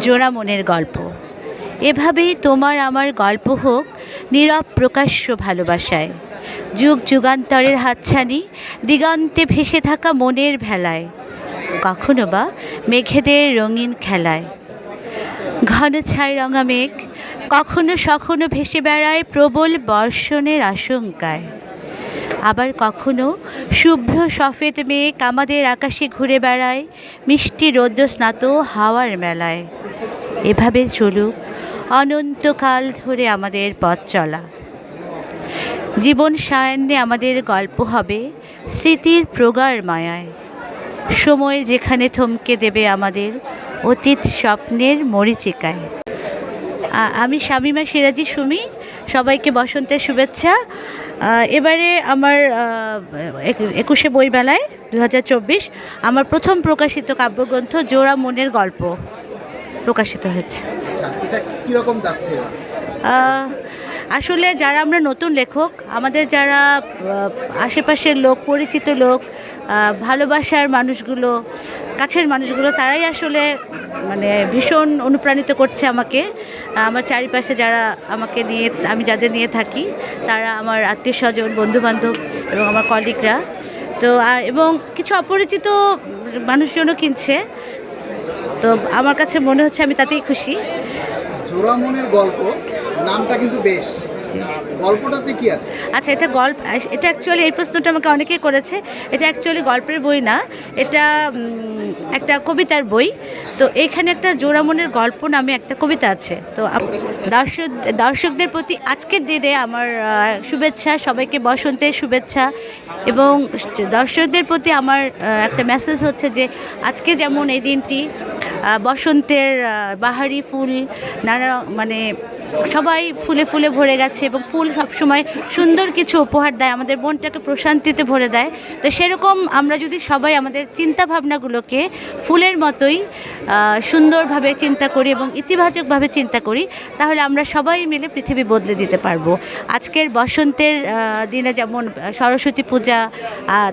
জোড়া মনের গল্প। এভাবেই তোমার আমার গল্প হোক, নীরব প্রকাশ্য ভালোবাসায়। যুগ যুগান্তরের হাতছানি, দিগন্তে ভেসে থাকা মনের ভেলায়। কখনো বা মেঘেদের রঙিন খেলায়। ঘন ছাই রঙা মেঘ কখনো সখনো ভেসে বেড়ায় প্রবল বর্ষণের আশঙ্কায়। আবার কখনো শুভ্র সফেদ মেঘ আমাদের আকাশে ঘুরে বেড়ায়, মিষ্টি রৌদ্র স্নাত হাওয়ার মেলায়। এভাবে চলুক, অনন্তকাল ধরে আমাদের পথ চলা। জীবন সায়ান্নে আমাদের গল্প হবে স্মৃতির প্রগাঢ় মায়ায়। সময় যেখানে থমকে দেবে আমাদের অতীত স্বপ্নের মরিচিকায়। আমি শামিমা সিরাজি সুমি, সবাইকে বসন্তের শুভেচ্ছা। এবারে আমার একুশে বইমেলায় দু হাজার চব্বিশ আমার প্রথম প্রকাশিত কাব্যগ্রন্থ জোড়া মনের গল্প প্রকাশিত হয়েছে। আচ্ছা এটা কীরকম যাচ্ছে? আসলে যারা আমরা নতুন লেখক, আমাদের যারা আশেপাশের লোক, পরিচিত লোক ভালোবাসার মানুষগুলো, কাছের মানুষগুলো, তারাই আসলে মানে ভীষণ অনুপ্রাণিত করছে আমাকে। আমার চারিপাশে যারা আমাকে নিয়ে, আমি যাদের নিয়ে থাকি, তারা আমার আত্মীয় স্বজন, বন্ধুবান্ধব এবং আমার কলিগরা। তো এবং কিছু অপরিচিত মানুষজনও কিনছে। তো, আমার কাছে মনে হচ্ছে আমি তাতেই খুশি। জোড়া মনের গল্প, নামটা কিন্তু বেশ। গল্পটাতে কি আছে? আচ্ছা এটা গল্প এটা অ্যাকচুয়ালি এই প্রশ্নটা আমাকে অনেকেই করেছে। এটা অ্যাকচুয়ালি গল্পের বই না এটা একটা কবিতার বই। তো এখানে একটা জোড়ামনের গল্প নামে একটা কবিতা আছে। তো দর্শক দর্শকদের প্রতি আজকের দিনে আমার শুভেচ্ছা সবাইকে বসন্তের শুভেচ্ছা। এবং দর্শকদের প্রতি আমার একটা মেসেজ হচ্ছে যে আজকে যেমন এই দিনটি বসন্তের বাহারি ফুল নানা মানে সবাই ফুলে ফুলে ভরে গেছে এবং ফুল সবসময় সুন্দর কিছু উপহার দেয়, আমাদের মনটাকে প্রশান্তিতে ভরে দেয়। তো সেরকম আমরা যদি সবাই আমাদের চিন্তা ভাবনাগুলোকে ফুলের মতোই সুন্দরভাবে চিন্তা করি এবং ইতিবাচকভাবে চিন্তা করি, তাহলে আমরা সবাই মিলে পৃথিবী বদলে দিতে পারব। আজকের বসন্তের দিনে যেমন সরস্বতী পূজা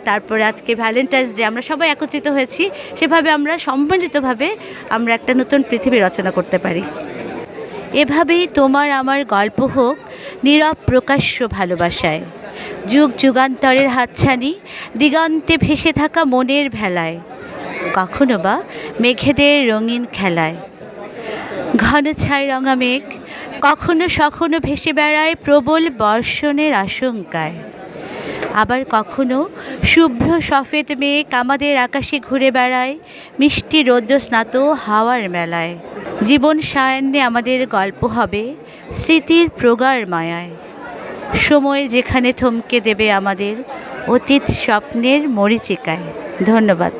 তারপরে আজকে ভ্যালেন্টাইন্স ডে, আমরা সবাই একত্রিত হয়েছি, সেভাবে আমরা সম্মিলিতভাবে আমরা একটা নতুন পৃথিবী রচনা করতে পারি। এভাবেই তোমার আমার গল্প হোক, নীরব প্রকাশ্য ভালোবাসায়। যুগ যুগান্তরের হাতছানি, দিগন্তে ভেসে থাকা মনের ভেলায়। কখনো বা মেঘেদের রঙিন খেলায়। ঘন ছাই রঙা মেঘ, কখনো সখনো ভেসে বেড়ায় প্রবল বর্ষণের আশঙ্কায়। আবার কখনো শুভ্র সফেদ মেঘ আমাদের আকাশে ঘুরে বেড়ায়, মিষ্টি রৌদ্র স্নাত হাওয়ার মেলায়। জীবন সায়ান্নে আমাদের গল্প হবে স্মৃতির প্রগাঢ় মায়ায়। সময় যেখানে থমকে দেবে আমাদের অতীত স্বপ্নের মরিচিকায়। ধন্যবাদ।